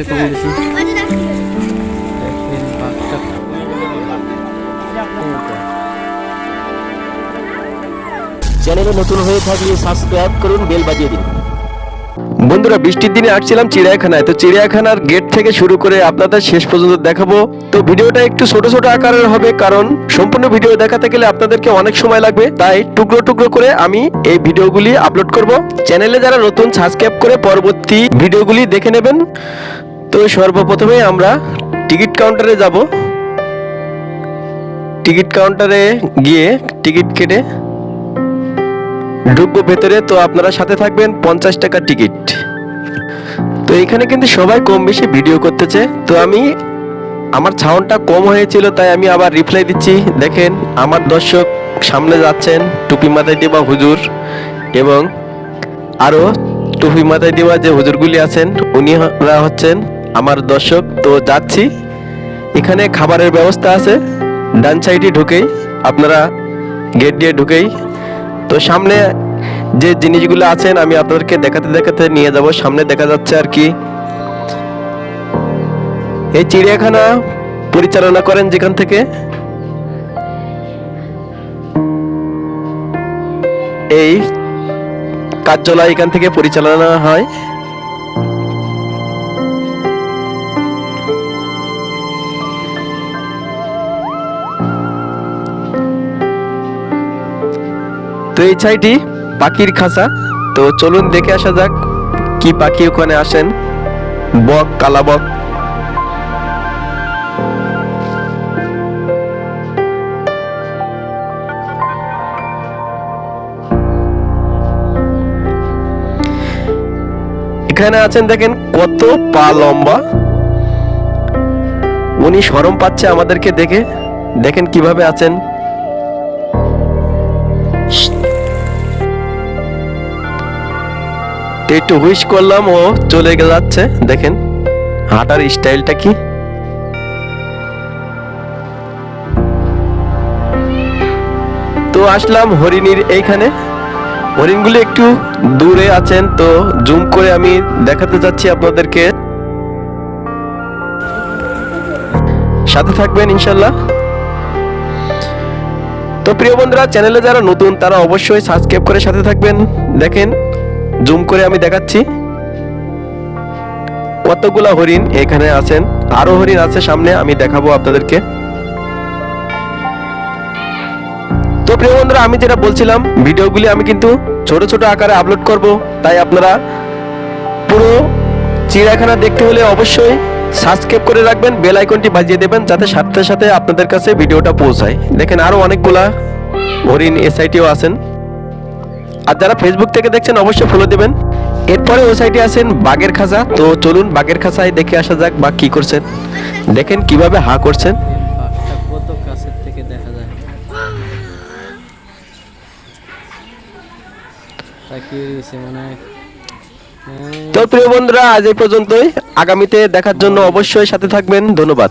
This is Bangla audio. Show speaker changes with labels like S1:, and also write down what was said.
S1: আছে কম বেশি দেখেন
S2: চ্যানেলে নতুন হয়ে থাকলে সাবস্ক্রাইব করুন, বেল বাজিয়ে দিন। বন্ধুরা, বৃষ্টির দিনে আসছিলাম চিড়িয়াখানায়। তো চিড়িয়াখানার গেট থেকে শুরু করে আপনাদের শেষ পর্যন্ত দেখাবো। তো ভিডিওটা একটু ছোট ছোট আকারের হবে, কারণ সম্পূর্ণ ভিডিও দেখাতে গেলে আপনাদেরকে অনেক সময় লাগবে। তাই টুকরো টুকরো করে আমি এই ভিডিওগুলি আপলোড করব। চ্যানেলে যারা নতুন সাবস্ক্রাইব করে পরবর্তী ভিডিওগুলি দেখে নেবেন। তো সর্বপ্রথমে আমরা টিকিট কাউন্টারে যাব। টিকিট কাউন্টারে গিয়ে টিকিট কেটে ঢুকবো ভেতরে। তো আপনারা সাথে থাকবেন পঞ্চাশ টাকা টিকিট। তো এখানে কিন্তু সবাই কম বেশি ভিডিও করতেছে। তো আমি, আমার সাউন্ডটা কম হয়েছিল, তাই আমি আবার রিপ্লাই দিচ্ছি। দেখেন, আমার দর্শক সামনে যাচ্ছেন টুপি মাথায় দেওয়া হুজুর এবং আরও টুপি মাথায় দেওয়া যে হুজুরগুলি আছেন, উনিরা হচ্ছেন আমার দর্শক, তো যাচ্ছি। এখানে খাবারের ব্যবস্থা আছে। ডান সাইডে ঢুকেই, আপনারা গেট দিয়ে ঢুকেই। তো সামনে যে জিনিসগুলো আছেন, আমি আপনাদেরকে দেখাতে দেখাতে নিয়ে যাব। সামনে দেখা যাচ্ছে আর কি, এই চিড়িয়াখানা পরিচালনা করেন যেখান থেকে। এই কার্যালয় এখান থেকে পরিচালনা হয়। তো এই ছাইটি পাখির খাঁচা। তো চলুন দেখে আসা যাক কি পাখি ওখানে আসেন। বক, কালা বক। এখানে আছেন দেখেন কত পা লম্বা। উনি সরম পাচ্ছে আমাদেরকে দেখে। দেখেন কীভাবে আছেন। একটু হুইশ করলাম, ও চলে যাচ্ছে, দেখেন। হাঁটার স্টাইলটা কি? তো আসলাম হরিণীর এইখানে। হরিণগুলি একটু দূরে আছেন, তো জুম করে আমি দেখাতে যাচ্ছি আপনাদেরকে। সাথে থাকবেন, ইনশাল্লাহ। তো প্রিয় বন্ধুরা, চ্যানেলে যারা নতুন, তারা অবশ্যই সাবস্ক্রাইব করে সাথে থাকবেন। দেখেন জুম করে আমি দেখাচ্ছি। কতগুলা হরিণ এখানে আছেন? আরও হরিণ আছে সামনে, আমি দেখাবো আপনাদেরকে। তো প্রিয় বন্ধুরা, আমি যেটা বলছিলাম, ভিডিওগুলি আমি কিন্তু ছোট ছোট আকারে আপলোড করব, তাই আপনারা পুরো চিড়িয়াখানা দেখতে হলে অবশ্যই সাবস্ক্রাইব করে রাখবেন বেল আইকনটি বাজিয়ে দেবেন, যাতে সাথে সাথে আপনাদের কাছে ভিডিওটা পৌঁছায়। দেখেন আরও অনেকগুলা হরিণ এসআইটিও আছেন। আর যারা ফেসবুক থেকে দেখছেন, অবশ্যই ফলো দেবেন। এরপরে ওই সাইডে আছেন বাঘের খাঁচা তো চলুন বাঘের খাঁচায় দেখে আসা যাক বাঘ কি করছেন। দেখেন কীভাবে হা করছেন। তো প্রিয় বন্ধুরা, আজ এই পর্যন্তই। আগামীতে দেখার জন্য অবশ্যই সাথে থাকবেন। ধন্যবাদ।